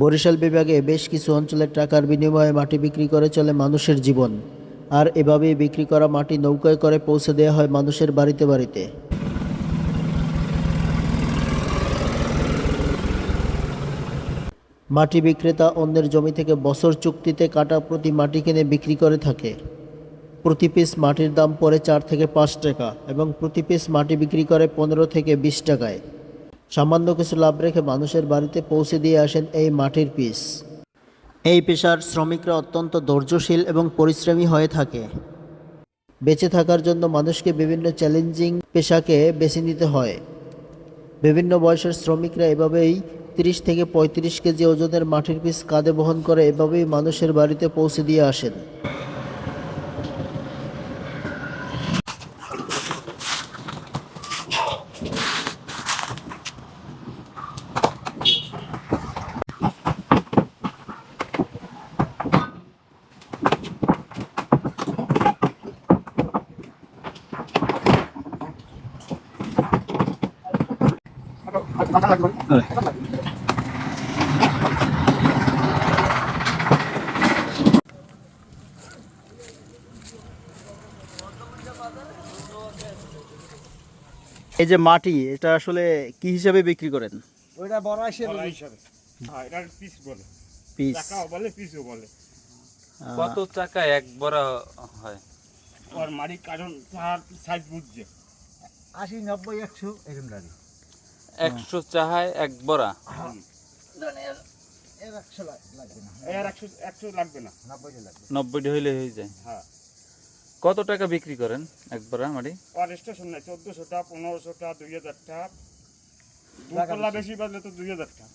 বরিশাল বিভাগে বেশ কিছু অঞ্চলের টাকার বিনিময়ে মাটি বিক্রি করে চলে মানুষের জীবন। আর এভাবেই বিক্রি করা মাটি নৌকায় করে পৌঁছে দেওয়া হয় মানুষের বাড়িতে বাড়িতে। মাটি বিক্রেতা অন্যের জমি থেকে বছর চুক্তিতে কাটা প্রতি মাটি কিনে বিক্রি করে থাকে। প্রতি পিস মাটির দাম পড়ে চার থেকে পাঁচ টাকা এবং প্রতি পিস মাটি বিক্রি করে পনেরো থেকে বিশ টাকায়। সামান্য কিছু লাভ রেখে মানুষের বাড়িতে পৌঁছে দিয়ে আসেন এই মাটির পিস। এই পেশার শ্রমিকরা অত্যন্ত ধৈর্যশীল এবং পরিশ্রমী হয়ে থাকে। বেঁচে থাকার জন্য মানুষকে বিভিন্ন চ্যালেঞ্জিং পেশাকে বেছে নিতে হয়। বিভিন্ন বয়সের শ্রমিকরা এভাবেই তিরিশ থেকে পঁয়ত্রিশ কেজি ওজনের মাটির পিস কাঁধে বহন করে এভাবেই মানুষের বাড়িতে পৌঁছে দিয়ে আসেন। এই যে মাটি এটা আসলে কি হিসাবে বিক্রি করেন? ওইটা বড় হিসাবে। হ্যাঁ পিস বলে। পিস টাকাও বলে পিসও বলে। কত টাকা এক বড় হয়? কারণ তার সাইজ বুঝছে। আশি নব্বই একশো এরকম দাঁড়ি একশো চাহায় এক বড়া। নব্বইটা হইলে হয়ে যায়। হ্যাঁ কত টাকা বিক্রি করেন এক বড়া মাটি? চোদ্দশোটা স্টেশন নেই চোদ্দোশোটা পনেরোশোটা দুই হাজার টাকা বেশি। বাজলে তো দুই হাজার টাকা